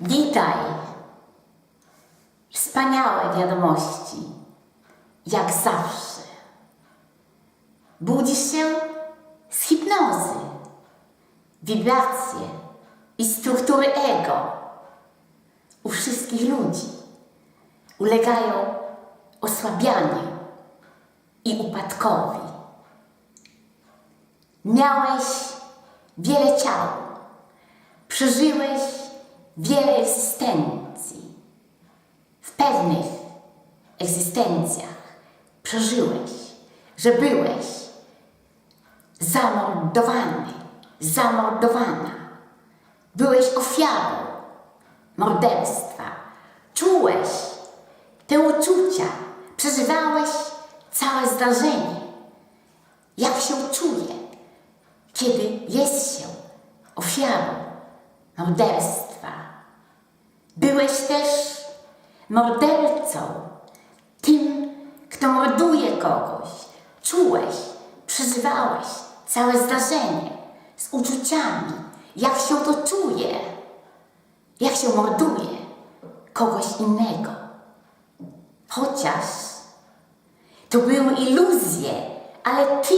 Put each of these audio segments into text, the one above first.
Witaj. Wspaniałe wiadomości, jak zawsze. Budzisz się z hipnozy, wibracje i struktury ego u wszystkich ludzi ulegają osłabianiu i upadkowi. Miałeś wiele ciał, przeżyłeś wiele egzystencji. W pewnych egzystencjach przeżyłeś, że byłeś zamordowany, zamordowana. Byłeś ofiarą morderstwa. Czułeś te uczucia, przeżywałeś całe zdarzenie. Jak się czuje, kiedy jest się ofiarą morderstwa? Byłeś też mordercą, tym, kto morduje kogoś. Czułeś, przeżywałeś całe zdarzenie z uczuciami, jak się to czuje, jak się morduje kogoś innego. Chociaż to były iluzje, ale ty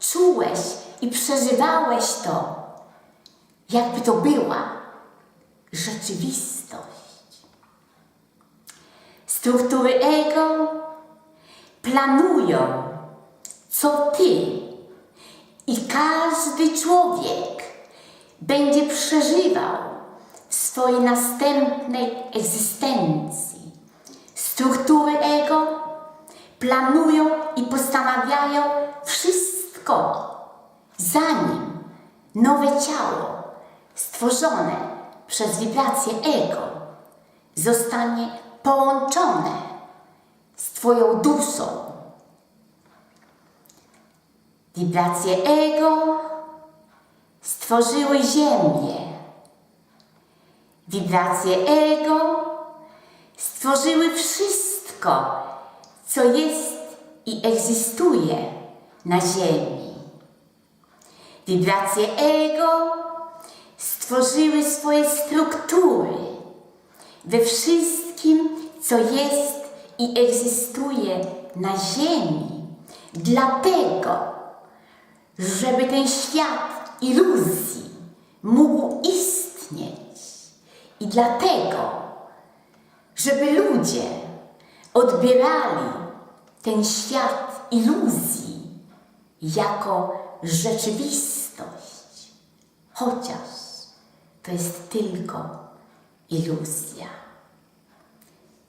czułeś i przeżywałeś to, jakby to była rzeczywistość. Struktury ego planują, co ty i każdy człowiek będzie przeżywał w swojej następnej egzystencji. Struktury ego planują i postanawiają wszystko, zanim nowe ciało stworzone przez wibrację ego zostanie połączone z Twoją duszą. Wibracje ego stworzyły Ziemię. Wibracje ego stworzyły wszystko, co jest i egzystuje na Ziemi. Wibracje ego stworzyły swoje struktury we wszystkim, co jest i egzystuje na Ziemi. Dlatego, żeby ten świat iluzji mógł istnieć. I dlatego, żeby ludzie odbierali ten świat iluzji jako rzeczywistość, chociaż jest tylko iluzja.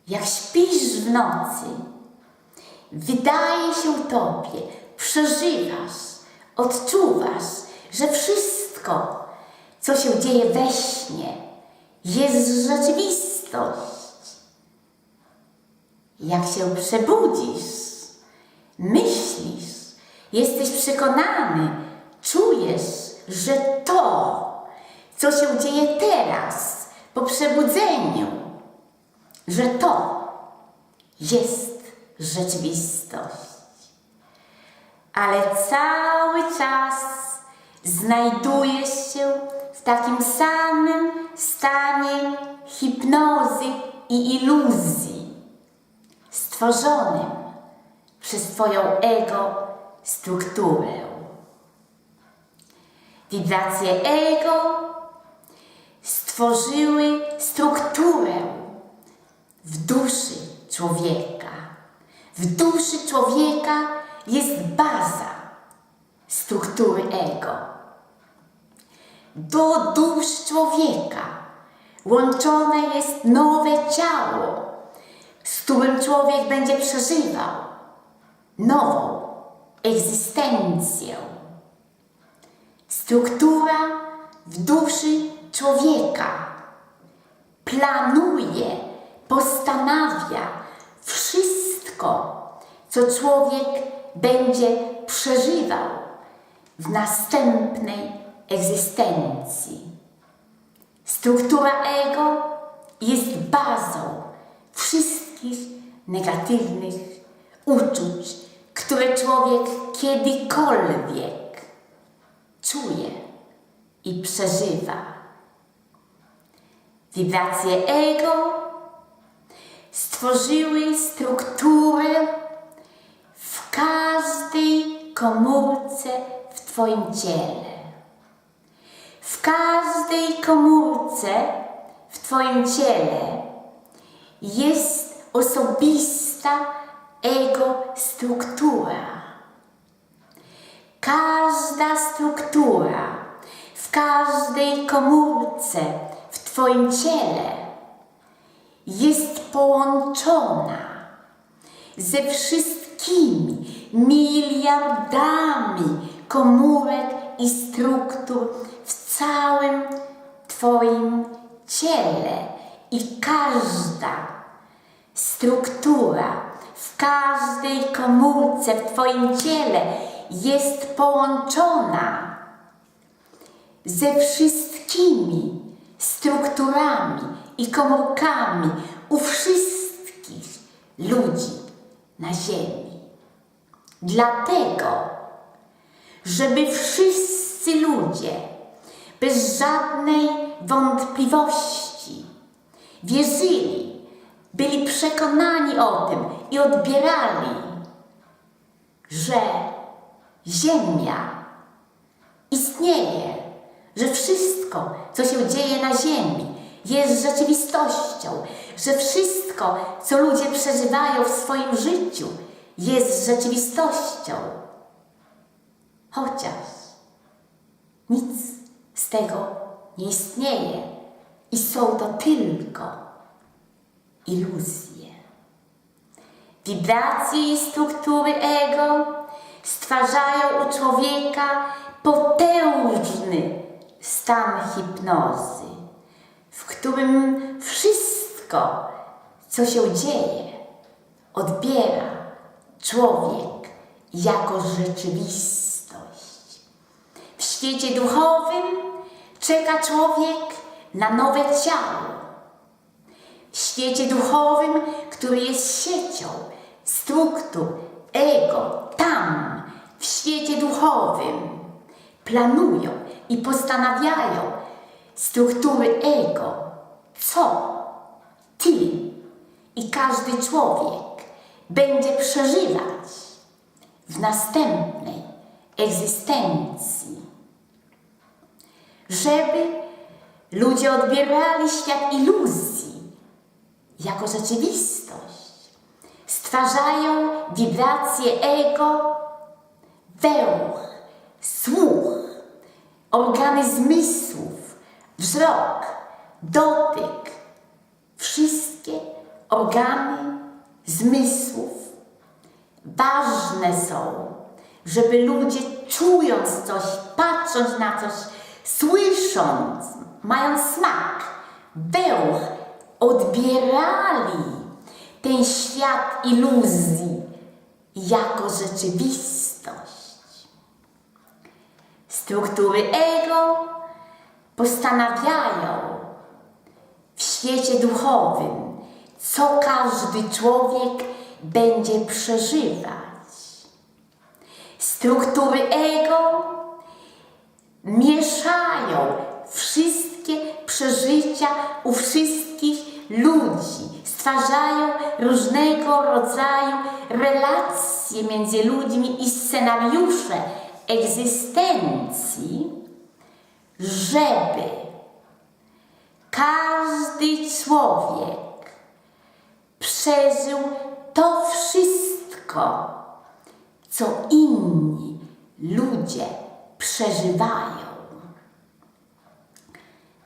Jak śpisz w nocy, wydaje się Tobie, przeżywasz, odczuwasz, że wszystko, co się dzieje we śnie, jest rzeczywistość. Jak się przebudzisz, myślisz, jesteś przekonany, czujesz, że to, co się dzieje teraz, po przebudzeniu, że to jest rzeczywistość. Ale cały czas znajdujesz się w takim samym stanie hipnozy i iluzji, stworzonym przez Twoją ego strukturę. Wibracje ego stworzyły strukturę w duszy człowieka. W duszy człowieka jest baza struktury ego. Do dusz człowieka łączone jest nowe ciało, z którym człowiek będzie przeżywał nową egzystencję. Struktura w duszy człowieka planuje, postanawia wszystko, co człowiek będzie przeżywał w następnej egzystencji. Struktura ego jest bazą wszystkich negatywnych uczuć, które człowiek kiedykolwiek czuje i przeżywa. Wibracje ego stworzyły strukturę w każdej komórce w Twoim ciele. W każdej komórce w Twoim ciele jest osobista ego struktura. Każda struktura w każdej komórce Twoim ciele jest połączona ze wszystkimi miliardami komórek i struktur w całym Twoim ciele. I każda struktura w każdej komórce w Twoim ciele jest połączona ze wszystkimi strukturami i komórkami u wszystkich ludzi na Ziemi. Dlatego, żeby wszyscy ludzie bez żadnej wątpliwości wierzyli, byli przekonani o tym i odbierali, że Ziemia istnieje, że wszystko, co się dzieje na Ziemi, jest rzeczywistością, że wszystko, co ludzie przeżywają w swoim życiu, jest rzeczywistością. Chociaż nic z tego nie istnieje i są to tylko iluzje. Wibracje i struktury ego stwarzają u człowieka potężny stan hipnozy, w którym wszystko, co się dzieje, odbiera człowiek jako rzeczywistość. W świecie duchowym czeka człowiek na nowe ciało. W świecie duchowym, który jest siecią struktur ego, tam, w świecie duchowym, planują i postanawiają struktury ego, co? Ty. I każdy człowiek będzie przeżywać w następnej egzystencji. Żeby ludzie odbierali świat iluzji jako rzeczywistość, stwarzają wibracje ego, węch, słuch, organy zmysłów, wzrok, dotyk, wszystkie organy zmysłów ważne są, żeby ludzie czując coś, patrząc na coś, słysząc, mając smak, węch, odbierali ten świat iluzji jako rzeczywistość. Struktury ego postanawiają w świecie duchowym, co każdy człowiek będzie przeżywać. Struktury ego mieszają wszystkie przeżycia u wszystkich ludzi, stwarzają różnego rodzaju relacje między ludźmi i scenariusze egzystencji, żeby każdy człowiek przeżył to wszystko, co inni ludzie przeżywają.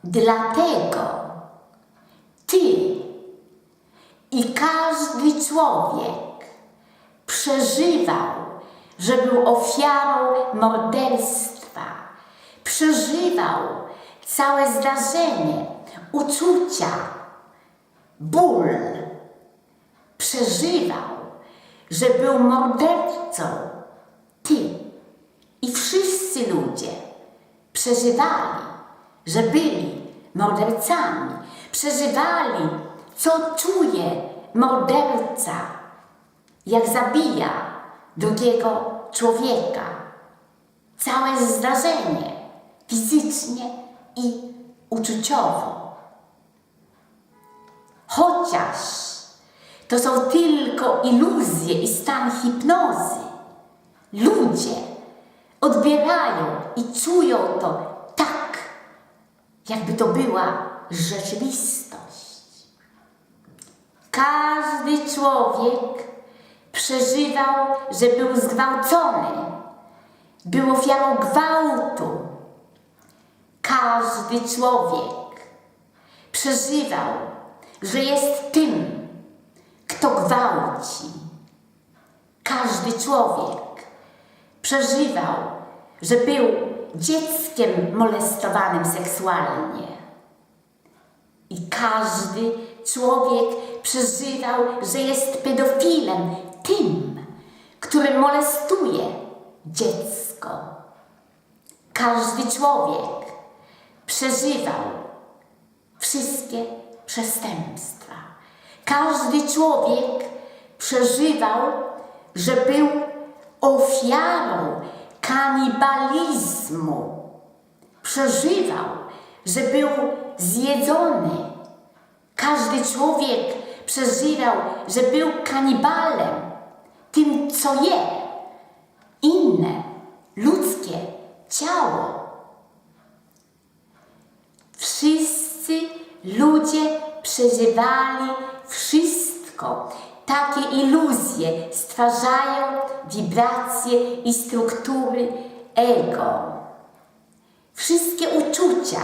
Dlatego ty i każdy człowiek przeżywał, że był ofiarą morderstwa, przeżywał całe zdarzenie, uczucia, ból, przeżywał, że był mordercą. Ty i wszyscy ludzie przeżywali, że byli mordercami, przeżywali, co czuje morderca, jak zabija drugiego człowieka. Całe zdarzenie fizycznie i uczuciowo. Chociaż to są tylko iluzje i stan hipnozy. Ludzie odbierają i czują to tak, jakby to była rzeczywistość. Każdy człowiek przeżywał, że był zgwałcony, był ofiarą gwałtu. Każdy człowiek przeżywał, że jest tym, kto gwałci. Każdy człowiek przeżywał, że był dzieckiem molestowanym seksualnie. I każdy człowiek przeżywał, że jest pedofilem, tym, który molestuje dziecko. Każdy człowiek przeżywał wszystkie przestępstwa. Każdy człowiek przeżywał, że był ofiarą kanibalizmu. Przeżywał, że był zjedzony. Każdy człowiek przeżywał, że był kanibalem, tym, co je inne ludzkie ciało. Wszyscy ludzie przeżywali wszystko. Takie iluzje stwarzają wibracje i struktury ego. Wszystkie uczucia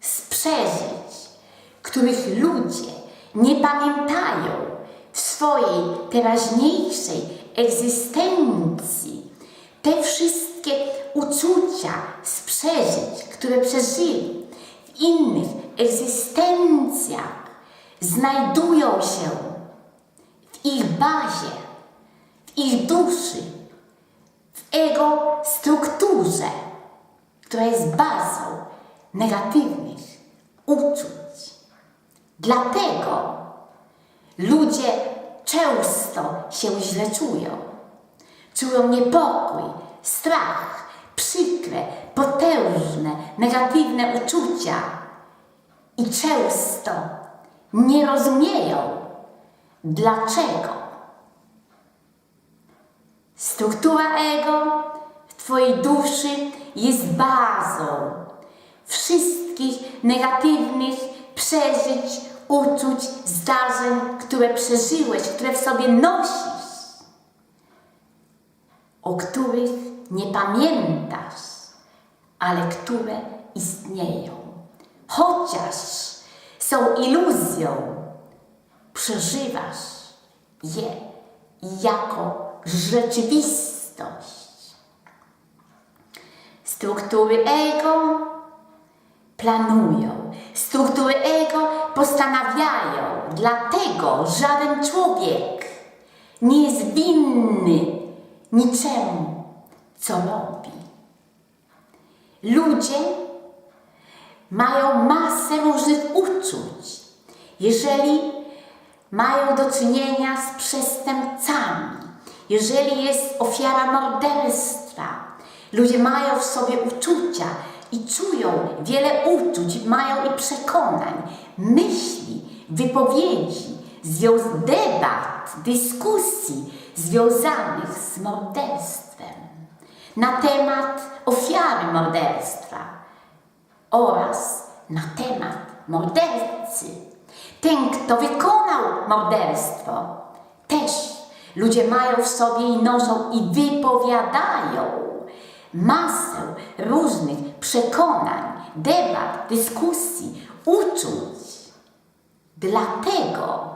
z przeżyć, których ludzie nie pamiętają swojej teraźniejszej egzystencji, te wszystkie uczucia z które przeżyli w innych egzystencjach, znajdują się w ich bazie, w ich duszy, w ego strukturze, która jest bazą negatywnych uczuć. Dlatego ludzie często się źle czują. Czują niepokój, strach, przykre, potężne, negatywne uczucia i często nie rozumieją, dlaczego. Struktura ego w Twojej duszy jest bazą wszystkich negatywnych przeżyć, uczuć, zdarzeń, które przeżyłeś, które w sobie nosisz, o których nie pamiętasz, ale które istnieją. Chociaż są iluzją, przeżywasz je jako rzeczywistość. Struktury ego planują, struktury ego postanawiają, dlatego żaden człowiek nie jest winny niczemu, co robi. Ludzie mają masę różnych uczuć. Jeżeli mają do czynienia z przestępcami, jeżeli jest ofiara morderstwa, ludzie mają w sobie uczucia i czują wiele uczuć, mają i przekonań, myśli, wypowiedzi, debat, dyskusji związanych z morderstwem, na temat ofiary morderstwa oraz na temat mordercy. Ten, kto wykonał morderstwo, też ludzie mają w sobie i noszą i wypowiadają masę różnych przekonań, debat, dyskusji, uczuć. Dlatego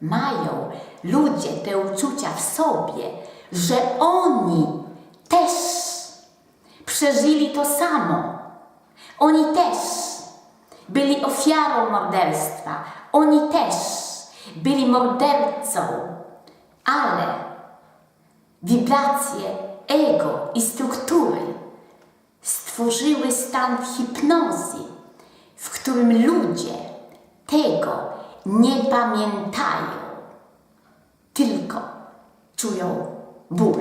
mają ludzie te uczucia w sobie, że oni też przeżyli to samo. Oni też byli ofiarą morderstwa. Oni też byli mordercą, ale wibracje ego i struktury stworzyły stan hipnozy, w którym ludzie tego nie pamiętają, tylko czują ból.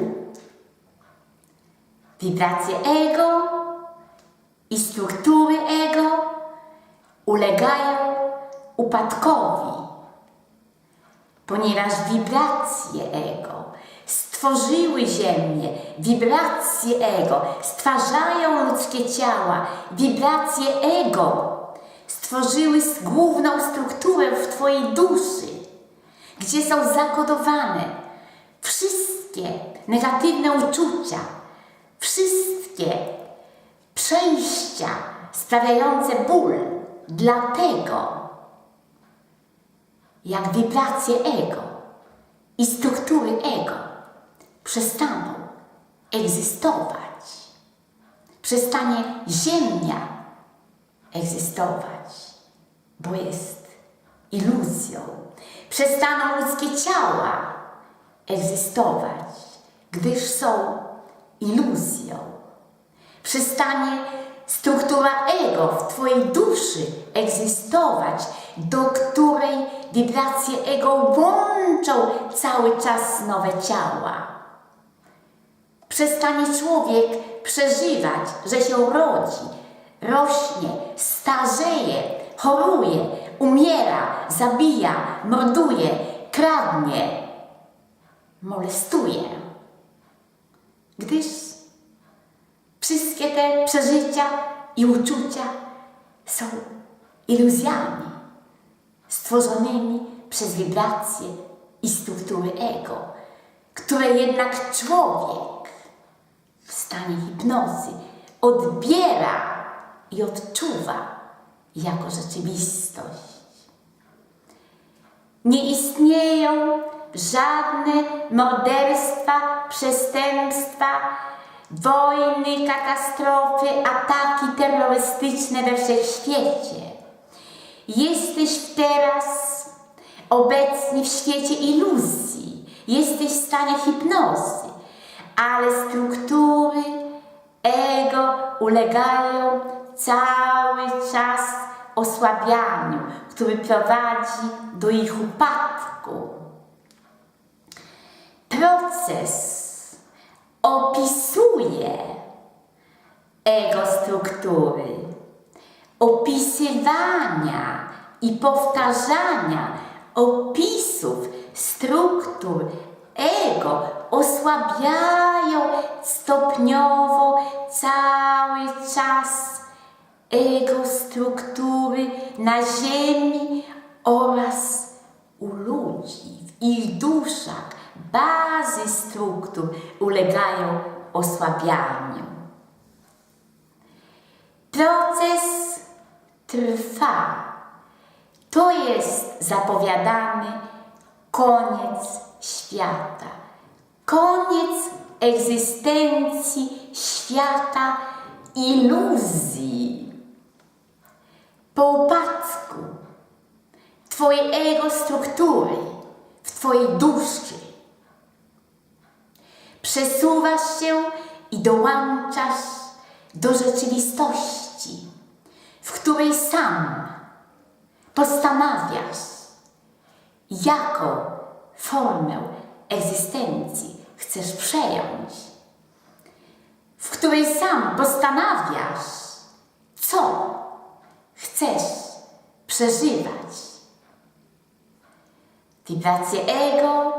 Wibracje ego i struktury ego ulegają upadkowi, ponieważ wibracje ego stworzyły Ziemię, wibracje ego stwarzają ludzkie ciała, wibracje ego stworzyły główną strukturę w Twojej duszy, gdzie są zakodowane wszystkie negatywne uczucia, wszystkie przejścia sprawiające ból. Dlatego, jak wibracje ego i struktury ego przestaną egzystować, przestanie Ziemia egzystować, bo jest iluzją. Przestaną ludzkie ciała egzystować, gdyż są iluzją. Przestanie struktura ego w Twojej duszy egzystować, do której wibracje ego łączą cały czas nowe ciała. Przestanie człowiek przeżywać, że się rodzi, rośnie, starzeje, choruje, umiera, zabija, morduje, kradnie, molestuje. Gdyż wszystkie te przeżycia i uczucia są iluzjami stworzonymi przez wibracje i struktury ego, które jednak człowiek w stanie hipnozy odbiera i odczuwa jako rzeczywistość. Nie istnieją żadne morderstwa, przestępstwa, wojny, katastrofy, ataki terrorystyczne we wszechświecie. Jesteś teraz obecnie w świecie iluzji, jesteś w stanie hipnozy, ale struktury ego ulegają cały czas osłabianiu, który prowadzi do ich upadku. Proces opisuje ego struktury, opisywania i powtarzania opisów struktur ego osłabiają stopniowo cały czas ego struktury na ziemi oraz u ludzi, w ich duszach bazy struktur ulegają osłabianiu. Proces trwa. To jest zapowiadany koniec świata. Koniec egzystencji świata iluzji. Twojej ego struktury w Twojej duszy przesuwasz się i dołączasz do rzeczywistości, w której sam postanawiasz, jaką formę egzystencji chcesz przejąć, w której sam postanawiasz, co chcesz przeżywać. Wibracje ego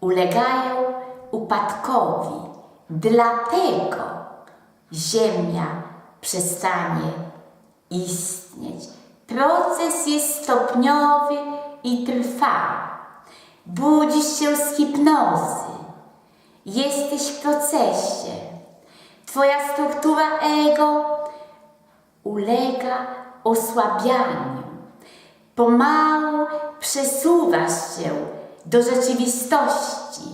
ulegają upadkowi, dlatego Ziemia przestanie istnieć. Proces jest stopniowy i trwa. Budzisz się z hipnozy. Jesteś w procesie. Twoja struktura ego ulega osłabianiu. Pomału przesuwasz się do rzeczywistości,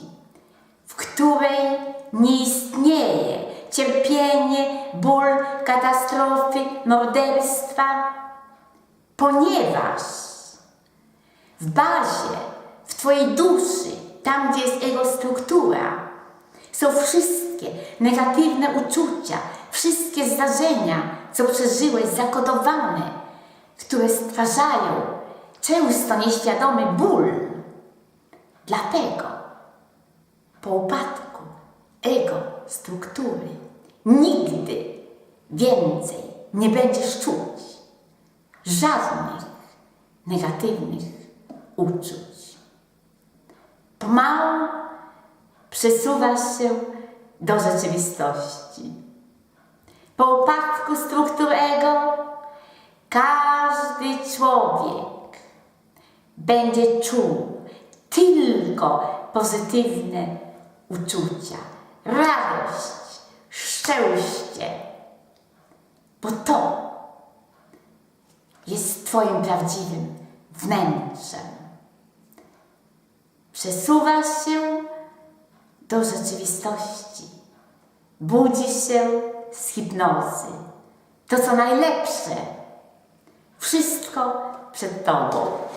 w której nie istnieje cierpienie, ból, katastrofy, morderstwa, ponieważ w bazie, w Twojej duszy, tam gdzie jest jego struktura, są wszystkie negatywne uczucia, wszystkie zdarzenia, co przeżyłeś, zakodowane, które stwarzają często nieświadomy ból. Dlatego po upadku ego struktury nigdy więcej nie będziesz czuć żadnych negatywnych uczuć. Pomału przesuwasz się do rzeczywistości. Po upadku struktur ego każdy człowiek będzie czuł tylko pozytywne uczucia, radość, szczęście, bo to jest Twoim prawdziwym wnętrzem. Przesuwasz się do rzeczywistości, budzisz się z hipnozy. To co najlepsze, wszystko przed Tobą.